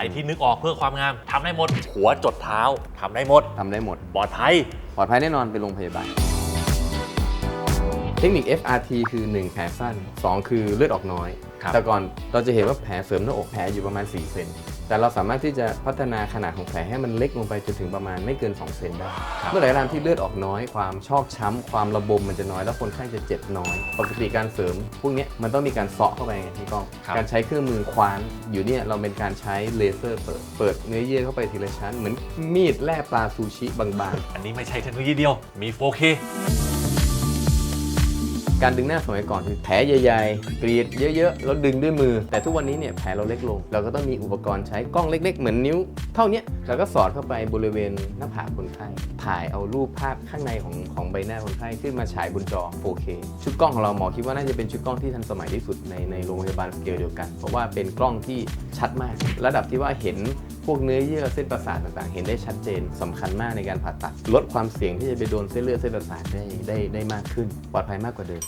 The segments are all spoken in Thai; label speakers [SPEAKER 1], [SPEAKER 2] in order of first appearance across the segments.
[SPEAKER 1] อะไรที่นึกออกเพื่อความงามทำได้หมด หัวจดเท้าทำได้หมด
[SPEAKER 2] ทำได้หมด
[SPEAKER 1] ปลอดภัย
[SPEAKER 2] ปลอดภัยแน่นอนเป็นโรงพยาบาล เทคนิค FRT คือ 1 แผลสั้น 2 คือเลือดออกน้อย
[SPEAKER 1] ครับ
[SPEAKER 2] แต่ก่อนเราจะเห็นว่าแผลเสริมหน้าอกแผลอยู่ประมาณ 4 เซน แต่เราสามารถที่จะพัฒนาขนาดของแผลให้มันเล็กลงไปจนถึงประมาณไม่เกิน 2 เซนได้ เมื่อไหร่ก็ตามที่เลือดออกน้อย ความชอกช้ำ ความระบมมันจะน้อย แล้วคนไข้จะเจ็บน้อย ปกติการเสริม พวกเนี้ยมันต้องมีการเซาะเข้าไปไงพี่ก้อง
[SPEAKER 1] ครับ
[SPEAKER 2] การใช้เครื่องมือคว้าน อยู่เนี่ยเราเป็นการใช้เลเซอร์เปิด เปิดเนื้อเยื่อเข้าไปทีละชั้น เหมือนมีดแล่ปลาซูชิบางๆ
[SPEAKER 1] อันนี้ไม่ใช่เทคโนโลยีเดียว มี 4K
[SPEAKER 2] การดึงหน้าสมัยก่อนคือแผลใหญ่ๆ กรีดเยอะๆ แล้วดึงด้วยมือ แต่ทุกวันนี้เนี่ยแผลเราเล็กลง เราก็ต้องมีอุปกรณ์ใช้กล้องเล็ก ๆ เหมือนนิ้ว เท่านี้ยแล้วก็สอดเข้าไปบริเวณหน้าผากคนไข้ ถ่ายเอารูปภาพข้างในของของใบหน้าคนไข้ขึ้นมาฉายบนจอ 4K ชุดกล้องของเราหมอคิดว่าน่าจะเป็นชุดกล้องที่ทันสมัยที่สุดในในโรงพยาบาลสเกลเดียวกัน เพราะว่าเป็นกล้องที่ชัดมาก ระดับที่ว่าเห็นพวกเนื้อเยื่อเส้นประสาทต่างๆ เห็นได้ชัดเจนสำคัญมากในการผ่าตัด ลดความเสี่ยงที่จะไปโดนเส้นเลือดเส้นประสาทได้ได้ได้มากขึ้น ปลอดภัยมากกว่าเดิม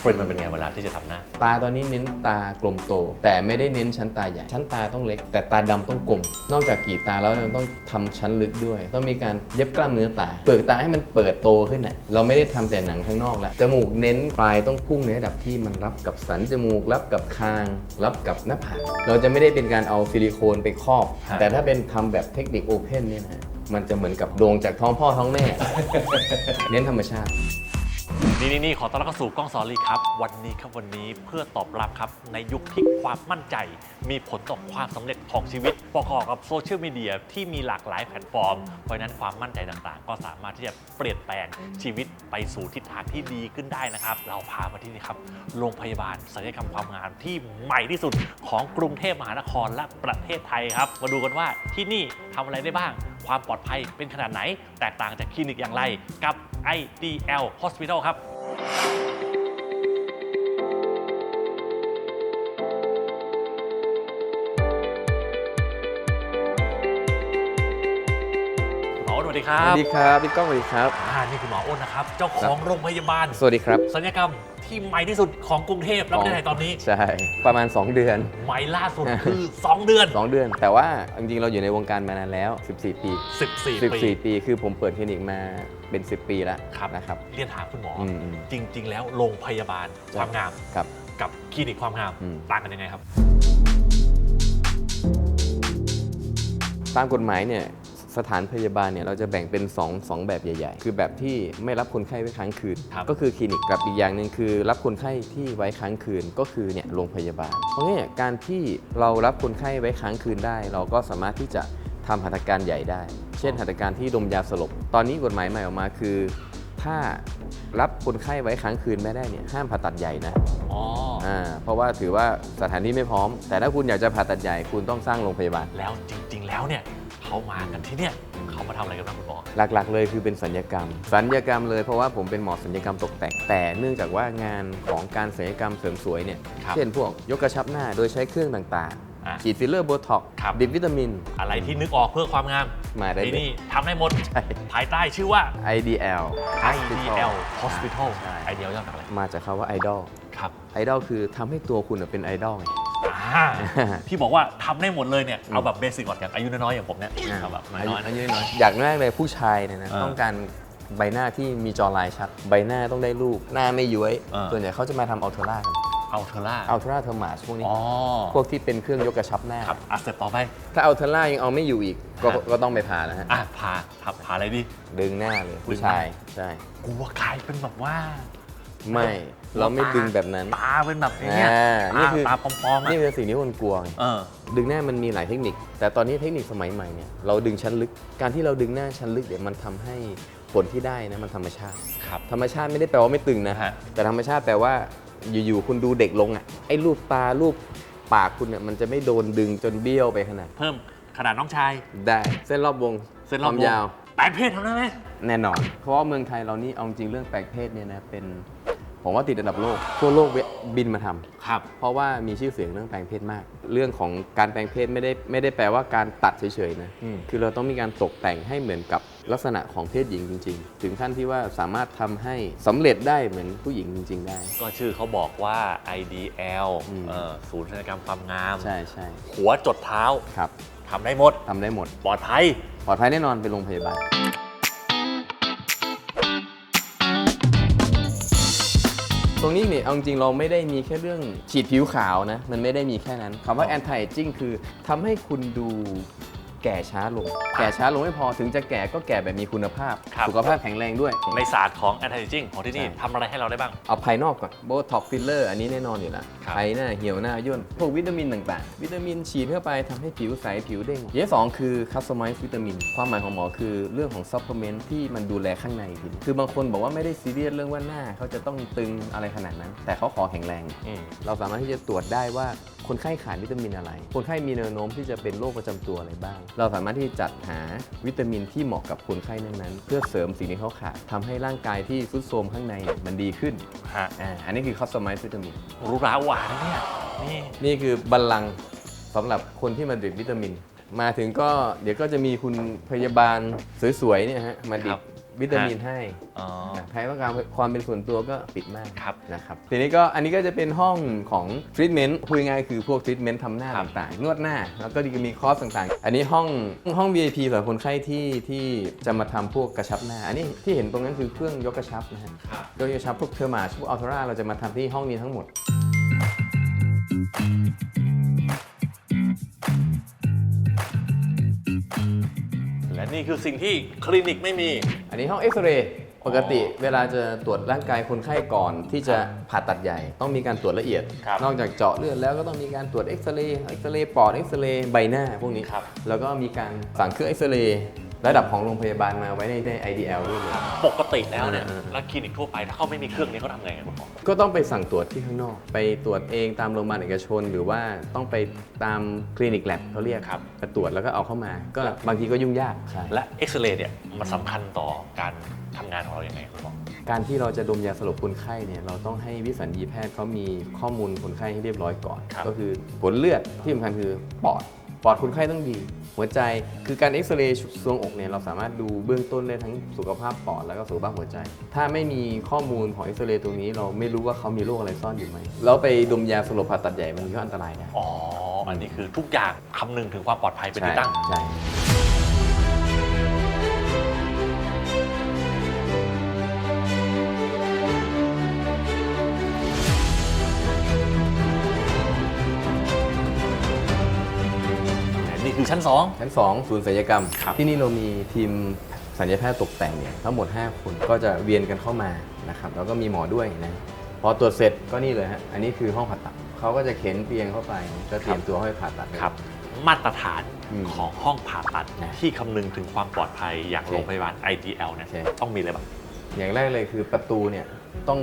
[SPEAKER 1] เฟรนมันเป็นไงเวลาที่จะทำหน้า
[SPEAKER 2] ตาตอนนี้เน้นตากลมโต แต่ไม่ได้เน้นชั้นตาใหญ่ ชั้นตาต้องเล็ก แต่ตาดำต้องกลม นอกจากกรีดตาแล้วยังต้องทำชั้นลึกด้วย ต้องมีการเย็บกล้ามเนื้อตา เปลือกตาให้มันเปิดโตขึ้นน่ะเราไม่ได้ทำแต่หนังข้างนอกแล้วจมูกเน้นปลายต้องพุ่งในระดับที่มันรับกับสันจมูก รับกับคาง รับกับหน้าผากเราจะไม่ได้เป็นการเอาซิลิโคนไปครอบ
[SPEAKER 1] ฮะ
[SPEAKER 2] แต่ถ้าเป็นทำแบบเทคนิคโอเพนเนี่ยนะ มันจะเหมือนกับโดงจากท้องพ่อท้องแม่ เน้นธรรมชาติ
[SPEAKER 1] นี่นี่นี่ขอต้อนรับเข้าสู่กล้องสอรี่ครับ วันนี้ครับวันนี้เพื่อตอบรับครับในยุคที่ความมั่นใจ มีผลต่อความสำเร็จของชีวิตประกอบกับโซเชียลมีเดียที่มีหลากหลายแพลตฟอร์ม เพราะนั้นความมั่นใจต่างๆ ก็สามารถที่จะเปลี่ยนแปลงชีวิตไปสู่ทิศทางที่ดีขึ้นได้นะครับ เราพามาที่นี่ครับโรงพยาบาลศัลยกรรมความงามที่ใหม่ที่สุดของกรุงเทพมหานครและประเทศไทยครับ มาดูกันว่าที่นี่ทำอะไรได้บ้าง ความปลอดภัยเป็นขนาดไหน แตกต่างจากคลินิกอย่างไรกับ IDL Hospital ครับ ดีค
[SPEAKER 2] ส
[SPEAKER 1] รับ
[SPEAKER 2] วัสดีครับพี่ก้องสวัสดีครับ
[SPEAKER 1] อ่านี่คือหมออ้นนะครับ เจ้าของโรงพยาบาล
[SPEAKER 2] สวัสดีครับ
[SPEAKER 1] ศัลยกรรมที่ใหม่ที่สุดของกรุงเทพและประเทศไทยตอนนี้
[SPEAKER 2] ใช่ ประมาณ 2 เดือน
[SPEAKER 1] ใหม่ล่าสุดคือ 2 เดือน
[SPEAKER 2] 2 เดือน แต่ว่าจริงๆ เราอยู่ในวงการมานานแล้ว 14 ปี
[SPEAKER 1] 14 ปี
[SPEAKER 2] 14 ปี คือผมเปิดคลินิกมาเป็น 10 ปีแล้ว
[SPEAKER 1] ครับ
[SPEAKER 2] นะครับ
[SPEAKER 1] เรียนถามคุณหมออ
[SPEAKER 2] อืมอืม
[SPEAKER 1] จริง ๆ แล้วโรงพยาบาลความงาม
[SPEAKER 2] ครับ
[SPEAKER 1] กับคลินิกความงาม
[SPEAKER 2] อืม
[SPEAKER 1] ต่างกันยังไงครับ
[SPEAKER 2] ตามกฎหมายเนี่ย สถานพยาบาลเนี่ยเราจะแบ่งเป็น2งแบบใหญ่ ๆ คือแบบที่ไม่รับคนไข้ไว้ค้างคืน
[SPEAKER 1] ครับ
[SPEAKER 2] ก็คือคลินิกกับอีกอย่างหนึ่งคือ รับคนไข้ที่ไว้ค้างคืนก็คือเนี่ยโรงพยาบาล เพราะเนี่ยการที่เรารับคนไข้ไว้ค้างคืนได้ เราก็สามารถที่จะทำหัตถการใหญ่ได้ เช่นหัตถการที่ดมยาสลบ ตอนนี้กฎหมายใหม่ออกมาคือ ถ้ารับคนไข้ไว้ค้างคืนไม่ได้เนี่ยห้ามผ่าตัดใหญ่นะ
[SPEAKER 1] อ๋อ
[SPEAKER 2] อ่าเพราะว่าถือว่าสถานที่ไม่พร้อม แต่ถ้าคุณอยากจะผ่าตัดใหญ่คุณต้องสร้างโรงพยาบาล
[SPEAKER 1] แล้วจริง ๆ แล้วเนี่ย เขามากันที่เนี่ยเขามาทำอะไรกันบ้างคุณหมอ
[SPEAKER 2] หลักๆ เลยคือเป็นสัญญกรรม สัญญกรรมเลยเพราะว่าผมเป็นหมอสัญญกรรมตกแต่ง แต่เนื่องจากว่างานของการสัญญกรรมเสริมสวยเนี่ย
[SPEAKER 1] ครับ
[SPEAKER 2] เช่นพวกยกกระชับหน้าโดยใช้เครื่องต่าง
[SPEAKER 1] อะ
[SPEAKER 2] ๆ ฉีดฟิลเลอร์โบท็อกซ์
[SPEAKER 1] ครับ
[SPEAKER 2] ดิบวิตามิน
[SPEAKER 1] อะไรที่นึกออกเพื่อความงาม
[SPEAKER 2] มาได้
[SPEAKER 1] ที่
[SPEAKER 2] เลย
[SPEAKER 1] นี่ทำได้หมด
[SPEAKER 2] ใช่
[SPEAKER 1] ภายใต้ชื่อว่า
[SPEAKER 2] IDL
[SPEAKER 1] IDL Hospital
[SPEAKER 2] ใช่
[SPEAKER 1] IDL ย่อมาจากอะไร
[SPEAKER 2] มาจากคำว่าไอดอล
[SPEAKER 1] ครับ
[SPEAKER 2] ไอดอลคือทำให้ตัวคุณน่ะเป็นไอดอลไง
[SPEAKER 1] อ่าที่บอกว่าทำได้หมดเลยเนี่ยเอาแบบเบสิกก่อนอย่างอายุน้อยๆอย่างผมเนี่ยเอาแบบน้อยๆ
[SPEAKER 2] อายุน้อย อยากแรกเลยผู้ชายเนี่ยนะ
[SPEAKER 1] อ่า
[SPEAKER 2] ต้องการใบหน้าที่มีจอลายชัด ใบหน้าต้องได้รูป หน้าไม่ย้วย
[SPEAKER 1] อ่า
[SPEAKER 2] ส่วนใหญ่เขาจะมาทำอัลเทอร่า
[SPEAKER 1] เอาเทอร่า
[SPEAKER 2] อัลเทอร่าเทอร์มาสพวกนี้
[SPEAKER 1] อ๋อ
[SPEAKER 2] พวกที่เป็นเครื่องยกกระชับหน้า
[SPEAKER 1] ครับอะสเต็ปต่อไป
[SPEAKER 2] ถ้าอัลเทอร่ายังเอาไม่อยู่อีกก็
[SPEAKER 1] ฮะ
[SPEAKER 2] ก็ต้องไปผ่าแล้วฮะ
[SPEAKER 1] อะพาทับพาอะไรดี
[SPEAKER 2] ดึงหน้าเลยผู้ชาย ใช่
[SPEAKER 1] กูว่าคล้ายเป็นแบบว่า
[SPEAKER 2] ไม่เราไม่ดึงแบบนั้น
[SPEAKER 1] ตาเป็นแบบอย่างเงี้ย
[SPEAKER 2] อ่านี่คือ
[SPEAKER 1] ตาปลอมๆอะ
[SPEAKER 2] นี่คือสิ่งที่คนกลัวไง
[SPEAKER 1] เออ
[SPEAKER 2] ดึงหน้ามันมีหลายเทคนิค แต่ตอนนี้เทคนิคสมัยใหม่เนี่ยเราดึงชั้นลึกการที่เราดึงหน้าชั้นลึกเดี๋ยวมันทำให้ผลที่ได้นะมันธรรมชาติ
[SPEAKER 1] ครับ
[SPEAKER 2] ธรรมชาติไม่ได้แปลว่าไม่ตึงนะ
[SPEAKER 1] ฮะ
[SPEAKER 2] แต่ธรรมชาติแปลว่าอยู่ๆคุณดูเด็กลงอะไอ้รูปตารูปปากคุณเนี่ยมันจะไม่โดนดึงจนเบี้ยวไปขนาด
[SPEAKER 1] เพิ่มขนาดน้องชาย
[SPEAKER 2] ได้เส้นรอบวง
[SPEAKER 1] เส้นรอบ
[SPEAKER 2] คว
[SPEAKER 1] ว
[SPEAKER 2] มยาว
[SPEAKER 1] แปลงเพศทำได้ไหม
[SPEAKER 2] แน่นอน เพราะว่าเมืองไทยเรานี่เอาจริงเรื่องแปลงเพศเนี่ยนะเป็น ผผมว่าติดอันดับโลก ทั่วโลกเวบินมาทำ
[SPEAKER 1] ครับ
[SPEAKER 2] เพราะว่ามีชื่อเสียงเรื่องแปลงเพศมาก เรื่องของการแปลงเพศไม่ได้ไม่ได้แปลว่าการตัดเฉยๆนะ
[SPEAKER 1] อืม
[SPEAKER 2] คือเราต้องมีการตกแต่งให้เหมือนกับลักษณะของเพศหญิงจริง ๆ ถึงขั้นที่ว่าสามารถทำให้สำเร็จได้เหมือนผู้หญิงจริง ๆ ได้
[SPEAKER 1] ก็ชื่อเขาบอกว่า IDL
[SPEAKER 2] อืม
[SPEAKER 1] เอ่อศูนย์ศัลยกรรมความงาม
[SPEAKER 2] ใช่ใช่
[SPEAKER 1] หัวจดเท้า
[SPEAKER 2] ครับ
[SPEAKER 1] ทำได้หมด
[SPEAKER 2] ทำได้หมด
[SPEAKER 1] ปลอดภัย
[SPEAKER 2] ปลอดภัยแน่นอนไปโรงพยาบาล รงนี้เนี่ยเอาจริงๆเราไม่ได้มีแค่เรื่องฉีดผิวขาวนะ มันไม่ได้มีแค่นั้นคำว่า anti aging คือทำให้คุณดู แก่ช้าลง แก่ช้าลงไม่พอถึงจะแก่ก็แก่แบบมีคุณภาพ
[SPEAKER 1] ครับ
[SPEAKER 2] สุขภาพแข็งแรงด้วย
[SPEAKER 1] ในศาสตร์ของ anti aging ของที่นี่
[SPEAKER 2] ใช่
[SPEAKER 1] ทำอะไรให้เราได้บ้าง
[SPEAKER 2] เอาภายนอกก่อนโบท็อกฟิลเลอร์อันนี้แน่นอนอยู่แล้ว
[SPEAKER 1] ครับ
[SPEAKER 2] ภายหน้าเหี่ยวหน้าย่นพวกวิตามินต่างๆ วิตามินฉีดเข้าไปทำให้ผิวใสผิวเด้งอย่างที่สองคือคัสตอมไมซ์วิตามิน ความหมายของหมอคือเรื่องของซัพพลเมนต์ที่มันดูแลข้างในอีกทีคือบางคนบอกว่าไม่ได้ซีเรียสเรื่องว่าหน้าเขาจะต้องตึงอะไรขนาดนั้น แต่เขาขอแข็งแรง
[SPEAKER 1] อืม
[SPEAKER 2] เราสามารถที่จะตรวจได้ว่า คนไข้ขาดวิตามินอะไร คนไข้มีแนวโน้มที่จะเป็นโรคประจำตัวอะไรบ้าง เราสามารถที่จะจัดหาวิตามินที่เหมาะกับคนไข้นั้นๆ เพื่อเสริมสิ่งที่เขาขาดทำให้ร่างกายที่ทรุดโทรมข้างในเนี่ยมันดีขึ้น
[SPEAKER 1] ฮะ
[SPEAKER 2] อ่าอันนี้คือ customize วิตามิน
[SPEAKER 1] รู้ราหวานเนี่ยนี่
[SPEAKER 2] นี่คือบัลลังก์สำหรับคนที่มาดื่มวิตามิน มาถึงก็เดี๋ยวก็จะมีคุณพยาบาลสวยๆเนี่ยฮะมาดิ
[SPEAKER 1] ครับบ
[SPEAKER 2] วิตามินให้
[SPEAKER 1] อ๋อ
[SPEAKER 2] ใครต้องการความเป็นส่วนตัวก็ปิดม่าน
[SPEAKER 1] ครับ
[SPEAKER 2] นะครับทีนี้ก็อันนี้ก็จะเป็นห้องของทรีทเมนต์พูดง่ายๆคือพวกทรีทเมนต์ทำหน้า
[SPEAKER 1] ครับ
[SPEAKER 2] ต่างๆ นวดหน้า แล้วก็มีคอร์สต่างๆ อันนี้ห้องห้อง VIP สำหรับคนไข้ที่ที่จะมาทำพวกกระชับหน้า อันนี้ที่เห็นตรงนั้นคือเครื่องยกกระชับนะฮะ
[SPEAKER 1] ครับ
[SPEAKER 2] ยกกระชับพวกเทอร์มาพวกอัลตราเราจะมาทำที่ห้องนี้ทั้งหมด
[SPEAKER 1] นี่คือสิ่งที่คลินิกไม่มี
[SPEAKER 2] อันนี้ห้องเอ็กซเรย์ปกติเวลาจะตรวจร่างกายคนไข้ก่อนที่จะผ่าตัดใหญ่ ต้องมีการตรวจละเอียด
[SPEAKER 1] ครับ
[SPEAKER 2] นอกจากเจาะเลือดแล้วก็ต้องมีการตรวจเอ็กซเรย์เอ็กซเรย์ปอดเอ็กซเรย์ใบหน้าพวกนี้
[SPEAKER 1] ครับ
[SPEAKER 2] แล้วก็มีการสั่งเครื่องเอ็กซเรย์ ระดับของโรงพยาบาลมาไว้ในใน IDL ด้วยเลย
[SPEAKER 1] ปกติแล้วเนี่ย
[SPEAKER 2] เออเออ
[SPEAKER 1] แล้วคลินิกทั่วไปถ้าเขาไม่มีเครื่องนี้เขาทำไงกันคุณหมอ
[SPEAKER 2] ก็ต้องไปสั่งตรวจที่ข้างนอก ไปตรวจเองตามโรงพยาบาลเอกชน หรือว่าต้องไปตามคลินิกแลบเขาเรียก
[SPEAKER 1] ครับ
[SPEAKER 2] ไปตรวจแล้วก็เอาเข้ามา ก็บางทีก็ยุ่งยากใช่
[SPEAKER 1] และเอ็กซเรย์เนี่ยมันสำคัญต่อการทำงานของเราอย่างไงคุณหมอ
[SPEAKER 2] การที่เราจะดมยาสลบคนไข้เนี่ยเราต้องให้วิสัญญีแพทย์เขามีข้อมูลคนไข้ให้เรียบร้อยก่อน
[SPEAKER 1] ครับ
[SPEAKER 2] ก็คือผลเลือดที่สำคัญคือปอด ปอดคนไข้ต้องดี หัวใจคือการเอ็กซเรย์ซวงอกเนี่ยเราสามารถดูเบื้องต้นได้ทั้งสุขภาพปอดแล้วก็สุขภาพหัวใจ ถ้าไม่มีข้อมูลของเอ็กซเรย์ตรงนี้ เราไม่รู้ว่าเขามีโรคอะไรซ่อนอยู่ไหมแล้วไปดมยาสลบผ่าตัดใหญ่มันก็อันตรายนะ
[SPEAKER 1] อ๋ออันนี้คือทุกอย่างคำนึงถึงความปลอดภัยเป็นที่ตั้ง
[SPEAKER 2] ใช่
[SPEAKER 1] นี่คือชั้น
[SPEAKER 2] ชั้น 2 ศูนย์ศัลยกรรม
[SPEAKER 1] ครับ
[SPEAKER 2] ที่นี่เรามีทีมศัลยแพทย์ตกแต่งเนี่ยทั้งหมด 5 คนก็จะเวียนกันเข้ามานะครับแล้วก็มีหมอด้วยนะพอตรวจเสร็จก็นี่เลยฮะอันนี้คือห้องผ่าตัดเขาก็จะเข็นเตียงเข้าไปก็เตรียมตัวให้ผ่าตัด
[SPEAKER 1] 2ครับ มาตรฐาน
[SPEAKER 2] อืม
[SPEAKER 1] ของห้องผ่าตัด
[SPEAKER 2] นะ
[SPEAKER 1] ที่คำนึงถึงความปลอดภัยอย่าง
[SPEAKER 2] โอเค
[SPEAKER 1] โรงพยาบาล IDL เนี่ย
[SPEAKER 2] โอเค
[SPEAKER 1] ต้องมีอะไรบ้าง
[SPEAKER 2] อย่างแรกเลยคือประตูเนี่ยต้อง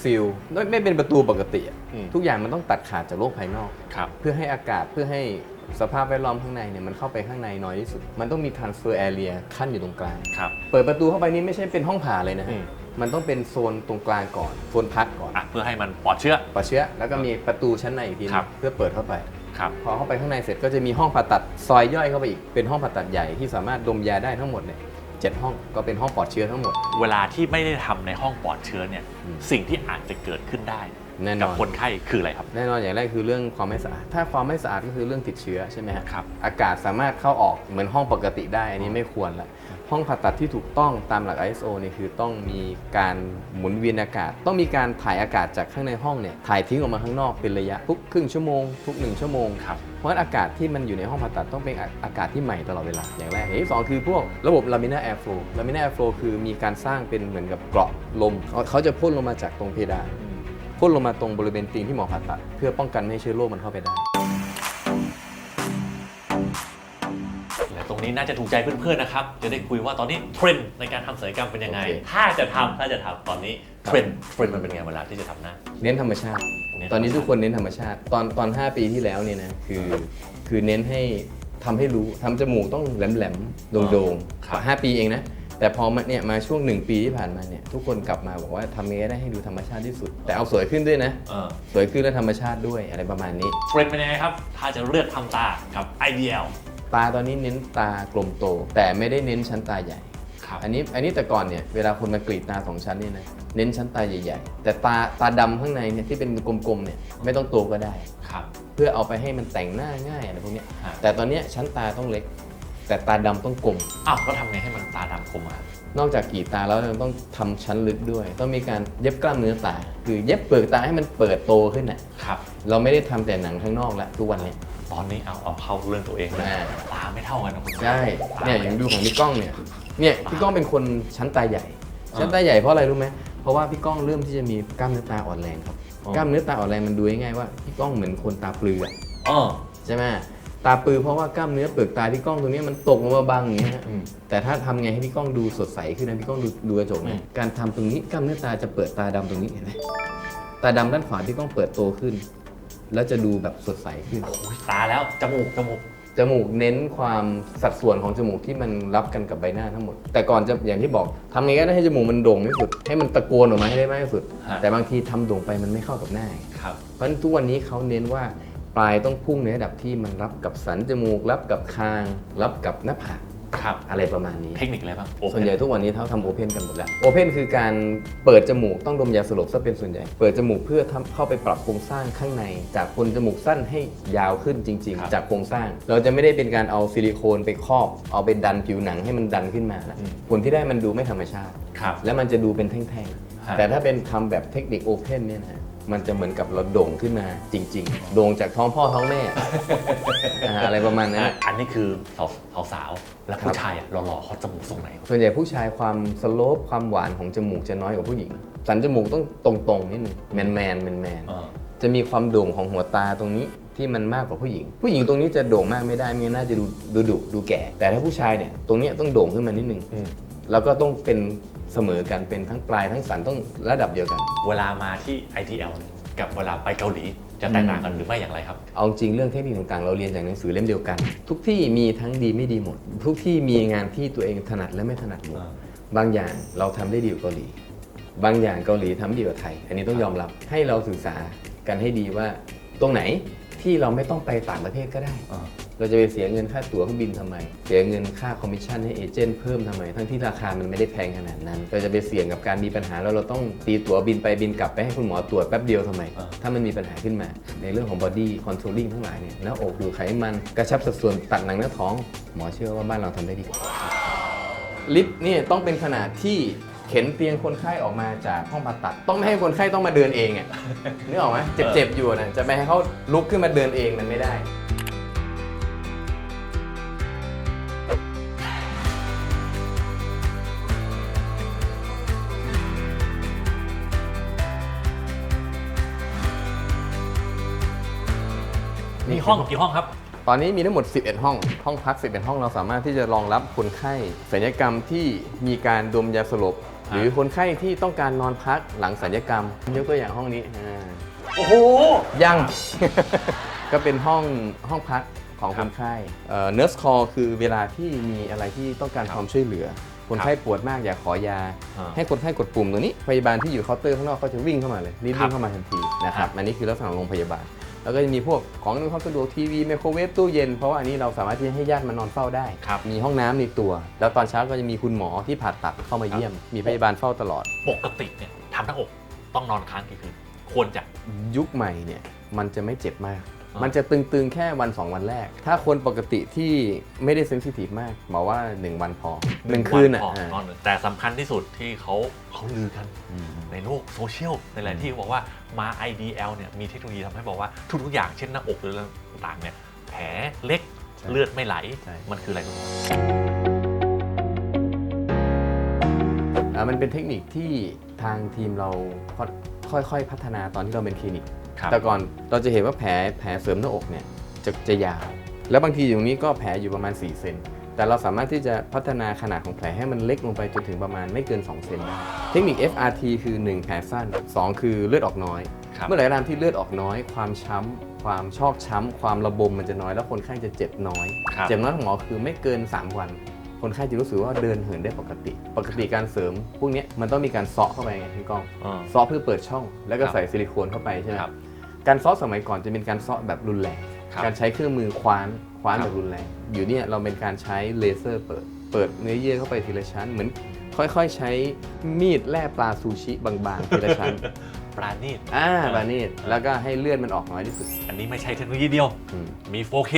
[SPEAKER 2] ซีลไม่ไม่เป็นประตูปกติอะ
[SPEAKER 1] อืม
[SPEAKER 2] ทุกอย่างมันต้องตัดขาดจากโลกภายนอก
[SPEAKER 1] ครับ
[SPEAKER 2] เพื่อให้อากาศเพื่อให้ สภาพแวดล้อมข้างในเนี่ยมันเข้าไปข้างในน้อยที่สุด มันต้องมี transfer area ขั้นอยู่ตรงกลาง
[SPEAKER 1] ครับ
[SPEAKER 2] เปิดประตูเข้าไปนี่ไม่ใช่เป็นห้องผ่าเลยนะ
[SPEAKER 1] อื
[SPEAKER 2] ฮะ
[SPEAKER 1] ม
[SPEAKER 2] มันต้องเป็นโซนตรงกลางก่อน โซนพักก่อน
[SPEAKER 1] อะเพื่อให้มันปลอดเชื้อ
[SPEAKER 2] ปลอดเชื้อแล้วก็มีประตูชั้นในอีกทีหนึ
[SPEAKER 1] ครั
[SPEAKER 2] ง
[SPEAKER 1] บ
[SPEAKER 2] เพื่อเปิดเข้าไป
[SPEAKER 1] ครับ
[SPEAKER 2] พอเข้าไปข้างในเสร็จก็จะมีห้องผ่าตัดซอยย่อยเข้าไปอีก เป็นห้องผ่าตัดใหญ่ที่สามารถดมยาได้ทั้งหมดเนี่ยเจ็ดห้องก็เป็นห้องปลอดเชื้อทั้งหมด
[SPEAKER 1] เวลาที่ไม่ได้ทำในห้องปลอดเชื้อเนี่ย
[SPEAKER 2] อืม
[SPEAKER 1] สิ่งที่อาจจะเกิดขึ้นได้
[SPEAKER 2] แน่น
[SPEAKER 1] กับ
[SPEAKER 2] อน
[SPEAKER 1] คนไข้คืออะไรครับ
[SPEAKER 2] แน่นอนอย่างแรกคือเรื่องความไม่สะอาด ถ้าความไม่สะอาดก็คือเรื่องติดเชื้อใช่ไหมฮะ
[SPEAKER 1] ครับ
[SPEAKER 2] อากาศสามารถเข้าออกเหมือนห้องปกติได้ อันนี้ไม่ควรละ ห้องผ่าตัดที่ถูกต้องตามหลัก ISO เนี่ยคือต้องมีการหมุนเวียนอากาศ ต้องมีการถ่ายอากาศจากข้างในห้องเนี่ยถ่ายทิ้งออกมาข้างนอกเป็นระยะทุกครึ่งชั่วโมงทุกหนึ่งชั่วโมง
[SPEAKER 1] ครับ
[SPEAKER 2] เพราะฉะนั้นอากาศที่มันอยู่ในห้องผ่าตัดต้องเป็นอาอากาศที่ใหม่ตลอดเวลาอย่างแรกอย่างที่สองคือพวกระบบ laminar airflow laminar airflow คือมีการสร้างเป็นเหมือนกับเกราะลมเขาเขาจะพ่นลงมาจากตรงเพดาน พ่นลงมาตรงบริเวณตีนที่หมอผ่าตัด เพื่อป้องกันไม่ให้เชื้อโรคมันเข้าไปได้
[SPEAKER 1] และตรงนี้น่าจะถูกใจเพื่อนๆนะครับ จะได้คุยว่าตอนนี้เทรนด์ในการทำศัลยกรรมเป็นยังไง
[SPEAKER 2] โอเค
[SPEAKER 1] ถ้าจะทำถ้าจะทำตอนนี้เทรนด์เทรนด์มันเป็นไงเวลาที่จะทำหน้า
[SPEAKER 2] เน้นธรรมชาติ
[SPEAKER 1] เน้นธรรมชาติ
[SPEAKER 2] ตอนนี้ทุกคนเน้นธรรมชาติ ตอนตอน 5 ปีที่แล้วเนี่ยนะคือ คือเน้นให้ทำให้รู้ทำจมูกต้องแหลมแหลมๆโด่ง
[SPEAKER 1] ครับ
[SPEAKER 2] ๆห้าปีเองนะ แต่พอมาเนี่ยมาช่วงหนึ่งปีที่ผ่านมาเนี่ยทุกคนกลับมาบอกว่าทำยังไงได้ให้ดูธรรมชาติที่สุด แต่เอาสวยขึ้นด้วยนะ
[SPEAKER 1] เออ
[SPEAKER 2] สวยขึ้นและธรรมชาติด้วยอะไรประมาณนี้
[SPEAKER 1] เทรนด์เป็นยังไงครับ ถ้าจะเลือกทำตากับ IDL
[SPEAKER 2] ตาตอนนี้เน้นตากลมโต แต่ไม่ได้เน้นชั้นตาใหญ่
[SPEAKER 1] ครับ
[SPEAKER 2] อันนี้อันนี้แต่ก่อนเนี่ยเวลาคนมากรีดตาสองชั้นเนี่ยนะเน้นชั้นตาใหญ่ ๆ แต่ตาตาดำข้างในเนี่ยที่เป็นกลมๆเนี่ยไม่ต้องโตก็ได้
[SPEAKER 1] ครับ
[SPEAKER 2] เพื่อเอาไปให้มันแต่งหน้าง่ายอะไรพวกเนี้ย
[SPEAKER 1] ฮะ
[SPEAKER 2] แต่ตอนเนี้ยชั้นตาต้องเล็ก แต่ตาดำต้องกลม
[SPEAKER 1] อ้าวแล้วทำไงให้มันตาดำคมอะ
[SPEAKER 2] นอกจากกรีดตาแล้วเราต้องทำชั้นลึกด้วย ต้องมีการเย็บกล้ามเนื้อตา คือเย็บเปลือกตาให้มันเปิดโตขึ้นน่ะ
[SPEAKER 1] ครับ
[SPEAKER 2] เราไม่ได้ทำแต่หนังข้างนอกแล้วทุกวันเนี้ย
[SPEAKER 1] ตอนนี้เอาเอาเข้าเรื่องตัวเองเลย
[SPEAKER 2] อ่า
[SPEAKER 1] ตาไม่เท่ากันนะคุณ
[SPEAKER 2] ใช่
[SPEAKER 1] ตา
[SPEAKER 2] เนี่ยอย่างดูของพี่ก้องเนี่ย เนี่ยพี่ก้องเป็นคนชั้นตาใหญ่
[SPEAKER 1] อ่า
[SPEAKER 2] ชั้นตาใหญ่เพราะอะไรรู้ไหมเพราะว่าพี่ก้องเริ่มที่จะมีกล้ามเนื้อตาอ่อนแรงครับ
[SPEAKER 1] อ๋อ
[SPEAKER 2] กล้ามเนื้อตาอ่อนแรงมันดูง่ายๆว่าพี่ก้องเหมือนคนตาปลืออะ
[SPEAKER 1] อ๋อ
[SPEAKER 2] ใช่ไหม ตาปลือเพราะว่ากล้ามเนื้อเปลือกตาพี่ก้องตรงนี้มันตกลงมาบังอย่างเงี้ยฮะ
[SPEAKER 1] อืม
[SPEAKER 2] แต่ถ้าทำไงให้พี่ก้องดูสดใสขึ้นนะพี่ก้องดูดูกระจก
[SPEAKER 1] อื
[SPEAKER 2] นะ
[SPEAKER 1] ม
[SPEAKER 2] การทำตรงนี้กล้ามเนื้อตาจะเปิดตาดำตรงนี้เห็นไหมตาดำด้านขวาพี่ก้องเปิดโตขึ้น แล้วจะดูแบบสดใสขึ้น
[SPEAKER 1] โอ้ยตาแล้ว จมูก จมูก
[SPEAKER 2] จมูกเน้นความสัดส่วนของจมูกที่มันรับกันกับใบหน้าทั้งหมด แต่ก่อนจะอย่างที่บอกทำไงก็ได้ให้จมูกมันโด่งที่สุด ให้มันตะโกนออกมาให้ได้มากที่สุด
[SPEAKER 1] ฮะ
[SPEAKER 2] แต่บางทีทำโด่งไปมันไม่เข้ากับหน้า
[SPEAKER 1] ครับ
[SPEAKER 2] เพราะฉะนั้นทุกวันนี้เขาเน้นว่า ปลายต้องพุ่งในระดับที่มันรับกับสันจมูก รับกับคาง รับกับหน้าผาก
[SPEAKER 1] ครับ
[SPEAKER 2] อะไรประมาณนี้
[SPEAKER 1] เทคนิคอะไรบ้าง
[SPEAKER 2] ส่วนใหญ่ทุกวันนี้เขาทำโอเพนกันหมดแล้วโอเพนคือการเปิดจมูกต้องดมยาสลบซะเป็นส่วนใหญ่ เปิดจมูกเพื่อทำเข้าไปปรับโครงสร้างข้างใน จากคนจมูกสั้นให้ยาวขึ้นจริง
[SPEAKER 1] ครับ
[SPEAKER 2] ๆ จากโครงสร้าง เราจะไม่ได้เป็นการเอาซิลิโคนไปครอบเอาไปดันผิวหนังให้มันดันขึ้นมานะ
[SPEAKER 1] อืม
[SPEAKER 2] ผลที่ได้มันดูไม่ธรรมชาติ
[SPEAKER 1] ครับ
[SPEAKER 2] แล้วมันจะดูเป็นแท่ง
[SPEAKER 1] ฮะ
[SPEAKER 2] ๆ แต่ถ้าเป็นทำแบบเทคนิคโอเพนเนี่ยนะ มันจะเหมือนกับเราโด่งขึ้นมาจริง ๆ โด่งจากท้องพ่อท้องแม่อ่าอะไรประมาณนั้น
[SPEAKER 1] อะอันนี้คือสาวสาวสาวแล้ว
[SPEAKER 2] ครับ
[SPEAKER 1] ผู้ชายอะหล่อๆเขาจมูกทรงไหน
[SPEAKER 2] ส่วนใหญ่ผู้ชายความสโลปความหวานของจมูกจะน้อยกว่าผู้หญิง สันจมูกต้องตรงๆนิดนึงแมนแมนแมนแมน
[SPEAKER 1] เออ
[SPEAKER 2] จะมีความโด่งของหัวตาตรงนี้ที่มันมากกว่าผู้หญิง ผู้หญิงตรงนี้จะโด่งมากไม่ได้ไม่งั้นน่าจะดูดูดุดูแก่ แต่ถ้าผู้ชายเนี่ยตรงเนี้ยต้องโด่งขึ้นมานิดนึง
[SPEAKER 1] อืม
[SPEAKER 2] แล้วก็ต้องเป็น เสมอกันเป็นทั้งปลายทั้งสันต้องระดับเดียวกัน
[SPEAKER 1] เวลามาที่ ITL กับเวลาไปเกาหลีจะแตกต่างกันหรือไม่อย่างไรครับ
[SPEAKER 2] เอาจริงเรื่องเทคนิคต่างๆ เราเรียนจากหนังสือเล่มเดียวกัน ทุกที่มีทั้งดีไม่ดีหมด ทุกที่มีงานที่ตัวเองถนัดและไม่ถนัดหมด
[SPEAKER 1] อ่า
[SPEAKER 2] บางอย่างเราทำได้ดีกว่าเกาหลี บางอย่างเกาหลีทำดีกว่าไทย อันนี้ต้องยอมรับให้เราศึกษากันให้ดีว่าตรงไหน ที่เราไม่ต้องไปต่างประเทศก็ได้
[SPEAKER 1] อ่า
[SPEAKER 2] เราจะไปเสียเงินค่าตั๋วเครื่องบินทำไม เสียเงินค่าคอมมิชชั่นให้เอเจนต์เพิ่มทำไม ทั้งที่ราคามันไม่ได้แพงขนาดนั้น เราจะไปเสี่ยงกับการมีปัญหาแล้วเราต้องตีตั๋วบินไปบินกลับไปให้คุณหมอตรวจแป๊บเดียวทำไม
[SPEAKER 1] อ่า
[SPEAKER 2] ถ้ามันมีปัญหาขึ้นมา ในเรื่องของ body controlling ทั้งหลายเนี่ยหน้าอกดูไขมันกระชับสัดส่วนตัดหนังหน้าท้อง หมอเชื่อว่าบ้านเราทำได้ดีกว่าลิฟต์เนี่ยต้องเป็นขนาดที่ เข็นเตียงคนไข้ออกมาจากห้องผ่าตัด ต้องไม่ให้คนไข้ต้องมาเดินเองอะ นึกออกไหมเจ็บๆอยู่นะจะไปให้เขาลุกขึ้นมาเดินเองมันไม่ได้
[SPEAKER 1] มีห้องกี่ห้องครับ
[SPEAKER 2] ตอนนี้มีทั้งหมด 11 ห้อง ห้องพัก 11 ห้องเราสามารถที่จะรองรับคนไข้ศัลยกรรมที่มีการดมยาสลบ หรือคนไข้ที่ต้องการนอนพักหลังศัลยกรรม ยกตัวอย่างห้องนี้อ่า
[SPEAKER 1] โอ้โห
[SPEAKER 2] ยัง ก็เป็นห้องห้องพักของ
[SPEAKER 1] ค
[SPEAKER 2] ครับนไข้เน r ร์สคอร์คือเวลาที่มีอะไรที่ต้องการความช่วยเหลือ คนไข้ปวดมากอยากขอยา
[SPEAKER 1] อ่า
[SPEAKER 2] ให้คนไข้กดปุ่มตัวนี้ พยาบาลที่อยู่เคาน์เตอร์ข้างนอกก็จะวิ่งเข้ามาเลยรีบ
[SPEAKER 1] ครั
[SPEAKER 2] วิ่
[SPEAKER 1] บ
[SPEAKER 2] งเข้ามาทันทีนะครับ
[SPEAKER 1] ครับ
[SPEAKER 2] อันนี้คือลักษณะของโรงพยาบาล แล้วก็จะมีพวกของอำนวยความสะดวกทีวีไมโครเวฟตู้เย็น เพราะว่าอันนี้เราสามารถที่จะให้ญาติมานอนเฝ้าได้
[SPEAKER 1] ครับ
[SPEAKER 2] มีห้องน้ำในตัว แล้วตอนเช้าก็จะมีคุณหมอที่ผ่าตัดเข้ามาเยี่ยม มีพยาบาลเฝ้าตลอด
[SPEAKER 1] ปกติเนี่ยทำหน้าอกต้องนอนค้างกี่คืนควรจะ
[SPEAKER 2] ยุคใหม่เนี่ยมันจะไม่เจ็บมาก
[SPEAKER 1] อ่า มั
[SPEAKER 2] มันจะตึงๆ แค่วัน 2 วันแรก ถ้าคนปกติที่ไม่ได้เซนซิทีฟมากหมอว่า 1 วันพอหนึ่งคืนอะ
[SPEAKER 1] วัพ
[SPEAKER 2] อ่า
[SPEAKER 1] นอนแต่สำคัญที่สุดที่เขาเขาลือกัน
[SPEAKER 2] อืม
[SPEAKER 1] ในโลกโซเชียลในหลายที่บอกว่ามา IDL เนี่ยมีเทคโนโลยีทำให้บอกว่าทุกๆอย่างเช่นหน้าอกหรืออะไรต่างๆเนี่ยแผลเล็ก
[SPEAKER 2] ใช่
[SPEAKER 1] เลือดไม่ไหล
[SPEAKER 2] ใช่
[SPEAKER 1] มันคืออะไรคุณหมอ
[SPEAKER 2] อ่ามันเป็นเทคนิคที่ทางทีมเราค่อยๆ พัฒนาตอนที่เราเป็นคลินิก
[SPEAKER 1] ครับ
[SPEAKER 2] แต่ก่อนเราจะเห็นว่าแผลแผลเสริมหน้าอกเนี่ยจะจะยาว แล้วบางทีอยู่ตรงนี้ก็แผลอยู่ประมาณ 4 เซน แต่เราสามารถที่จะพัฒนาขนาดของแผลให้มันเล็กลงไปจนถึงประมาณไม่เกิน 2 เซนได้ เทคนิค FRT คือ 1 แผลสั้น 2 คือเลือดออกน้อย
[SPEAKER 1] ครับ
[SPEAKER 2] เมื่อไหร่ก็ตามที่เลือดออกน้อย ความช้ำ ความชอกช้ำ ความระบมมันจะน้อย แล้วคนไข้จะเจ็บน้อย
[SPEAKER 1] ครับ
[SPEAKER 2] เจ็บน้อยของหมอคือไม่เกิน 3 วัน คนไข้จะรู้สึกว่าเดินเหินได้ปกติ ปกติการเสริมพวกเนี้ยมันต้องมีการเซาะเข้าไปไงพี่ก้อง
[SPEAKER 1] อ่า
[SPEAKER 2] เซาะเพื่อเปิดช่อง แล้วก็
[SPEAKER 1] ครับ
[SPEAKER 2] ใส่ซิลิโคนเข้าไปใช่ไหม
[SPEAKER 1] ครับ
[SPEAKER 2] การเซาะสมัยก่อนจะเป็นการเซาะแบบรุนแรง
[SPEAKER 1] ครับ
[SPEAKER 2] การใช้เครื่องมือคว้านคว้าน
[SPEAKER 1] ครับ
[SPEAKER 2] แบบรุนแรง อยู่เนี่ยเราเป็นการใช้เลเซอร์เปิด เปิดเนื้อเยื่อเข้าไปทีละชั้น เหมือนค่อยๆใช้มีดแล่ปลาซูชิบางๆทีละชั้น
[SPEAKER 1] ปราณีต
[SPEAKER 2] อ่าบานี่แล้วก็ให้เลือดมันออกน้อยที่สุด
[SPEAKER 1] อันนี้ไม่ใช่เทคโนโลยีเดียว
[SPEAKER 2] อืม
[SPEAKER 1] มี 4K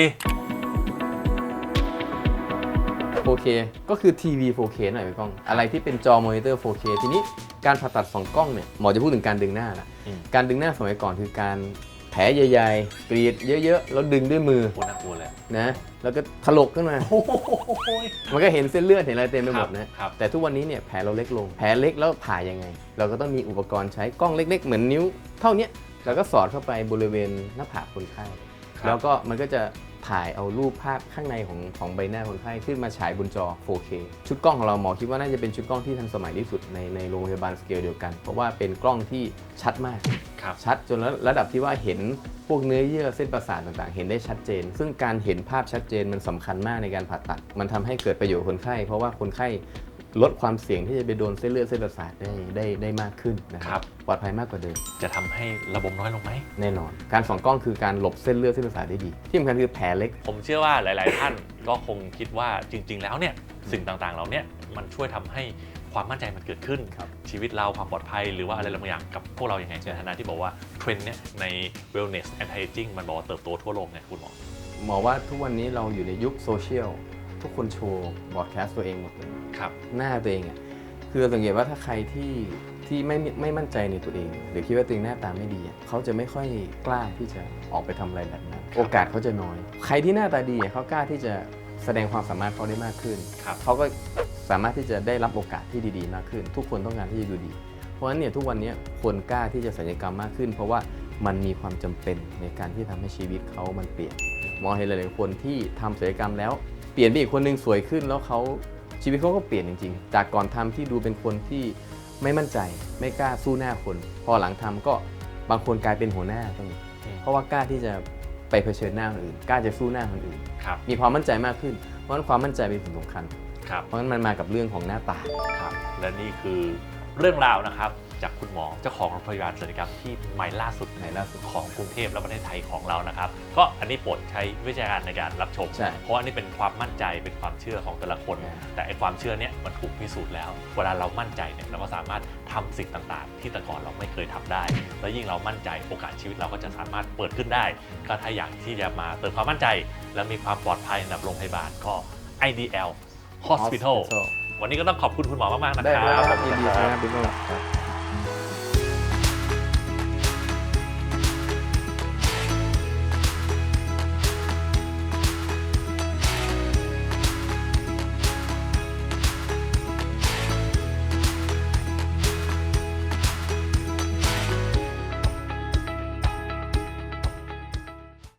[SPEAKER 2] 4K ก็คือทีวี 4K หน่อยพี่ก้อง อะไรที่เป็นจอมอนิเตอร์ 4K ทีนี้การผ่าตัด2กล้องเนี่ยหมอจะพูดถึงการดึงหน้าละ
[SPEAKER 1] อืม
[SPEAKER 2] การดึงหน้าสมัยก่อนคือการแผลใหญ่ๆกรีดเยอะๆ แล้วดึงด้วยมือ
[SPEAKER 1] โคตรน่ากลัวเลย
[SPEAKER 2] นะแล้วก็ถลกขึ้นมา
[SPEAKER 1] โอ้โห
[SPEAKER 2] มันก็เห็นเส้นเลือดเห็นอะไรเต็มไปหมด
[SPEAKER 1] ครับ
[SPEAKER 2] นะ
[SPEAKER 1] ครับ
[SPEAKER 2] แต่ทุกวันนี้เนี่ยแผลเราเล็กลง แผลเล็กแล้วผ่ายังไง เราก็ต้องมีอุปกรณ์ใช้กล้องเล็ก ๆ เหมือนนิ้ว เท่าเนี้ยแล้วก็สอดเข้าไปบริเวณหน้าผากคนไข้
[SPEAKER 1] ครับ
[SPEAKER 2] แล้วก็มันก็จะ ถ่ายเอารูปภาพข้างในของของใบหน้าคนไข้ขึ้นมาฉายบนจอ 4K ชุดกล้องของเราหมอคิดว่าน่าจะเป็นชุดกล้องที่ทันสมัยที่สุดในในโรงพยาบาลสเกลเดียวกัน เพราะว่าเป็นกล้องที่ชัดมาก
[SPEAKER 1] ครับ
[SPEAKER 2] ชัดจนระระดับที่ว่าเห็นพวกเนื้อเยื่อเส้นประสาทต่างๆ เห็นได้ชัดเจน ซึ่งการเห็นภาพชัดเจนมันสำคัญมากในการผ่าตัด มันทำให้เกิดประโยชน์คนไข้ เพราะว่าคนไข้ ลดความเสี่ยงที่จะไปโดนเส้นเลือดเส้นประสาทได้ได้ได้มากขึ้นนะค
[SPEAKER 1] ครั
[SPEAKER 2] รับบ ปลอดภัยมากกว่าเดิม
[SPEAKER 1] จะทำให้ระบบน้อยลงไหม
[SPEAKER 2] แน่นอน การส่องกล้องคือการหลบเส้นเลือดเส้นประสาทได้ดี ที่สำคัญคือแผลเล็ก
[SPEAKER 1] ผมเชื่อว่าหลาย ๆ ท่าน ก็คงคิดว่าจริง ๆ แล้วเนี่ยสิ่งต่าง ๆ เหล่าเนี้มันช่วยทำให้ความมั่นใจมันเกิดขึ้น
[SPEAKER 2] ครับ
[SPEAKER 1] ชีวิตเราความปลอดภัยหรือว่าอะไรบางอย่างกับพวกเรายังไงในฐานะที่บอกว่าเทรนด์เนี่ยใน wellness anti aging มันบอกว่าเติบโตทั่วโลกไงคุณหมอ
[SPEAKER 2] หมอว่าทุกวันนี้เราอยู่ในยุคโซเชียล ทุกคนโชว์บอดแคสต์ตัวเองหมดเลย
[SPEAKER 1] ครับ
[SPEAKER 2] หน้าตัวเองอะคือสังเกตว่าถ้าใครที่ที่ไม่ไม่มั่นใจในตัวเอง หรือคิดว่าตัวเองหน้าตาไม่ดีอะเขาจะไม่ค่อยกล้าที่จะออกไปทำอะไรแบบนั้นโอกาสเขาจะน้อย ใครที่หน้าตาดีอะเขากล้าที่จะแสดงความสามารถเขาได้มากขึ้น
[SPEAKER 1] ครับ
[SPEAKER 2] เขาก็สามารถที่จะได้รับโอกาสที่ดีๆ มากขึ้น ทุกคนต้องการที่จะดูดี เพราะฉะนั้นเนี่ยทุกวันนี้คนกล้าที่จะศัลยกรรมมากขึ้น เพราะว่ามันมีความจำเป็นในการที่ทำให้ชีวิตเขามันเปลี่ยนหมอเห็นหลายๆคนที่ทำศัลยกรรมแล้วเปลี่ยนไปอีกคนหนึงสวยขึ้นแล้วเขาชีวิตเขาก็เปลี่ยนจริง ๆ จากก่อนทำที่ดูเป็นคนที่ไม่มั่นใจไม่กล้าสู้หน้าคน พอหลังทำก็บางคนกลายเป็นหัวหน้าก็มี
[SPEAKER 1] อืม
[SPEAKER 2] เพราะว่ากล้าที่จะไปเผชิญหน้าคนอื่นกล้าจะสู้หน้าคนอื่น
[SPEAKER 1] ครับ
[SPEAKER 2] มีความมั่นใจมากขึ้น เพราะฉะนั้นความมั่นใจเป็นสิ่งสำคัญ
[SPEAKER 1] ครับ
[SPEAKER 2] เพราะฉะนั้นมันมากับเรื่องของหน้าตา
[SPEAKER 1] ครับและนี่คือเรื่องราวนะครับ จากคุณหมอเจ้าของโรงพยาบาลศัลยกรรมที่ใหม่ล่าสุด
[SPEAKER 2] ใหม่ล่าสุด
[SPEAKER 1] ของกรุงเทพและประเทศไทยของเรานะครับ ก็อันนี้โปรดใช้วิจารณญาณในการรับชม
[SPEAKER 2] ใช่
[SPEAKER 1] เพราะว่านี่เป็นความมั่นใจเป็นความเชื่อของแต่ละคน
[SPEAKER 2] ใช่
[SPEAKER 1] แต่ไอความเชื่อเนี่ยมันถูกพิสูจน์แล้ว เวลาเรามั่นใจเนี่ยเราก็สามารถทำสิ่งต่างๆ ที่แต่ก่อนเราไม่เคยทำได้ และยิ่งเรามั่นใจโอกาสชีวิตเราก็จะสามารถเปิดขึ้นได้ ก็ถ้าอยากที่จะมาเติมความมั่นใจ และมีความปลอดภัยในระดับโรงพยาบาลก็ IDL Hospital วันนี้ก็ต้องขอบคุณคุณหมอมากๆนะ
[SPEAKER 2] ได้
[SPEAKER 1] ค
[SPEAKER 2] ค
[SPEAKER 1] รั
[SPEAKER 2] รับบ ยินดีครับพี่ก้องครับ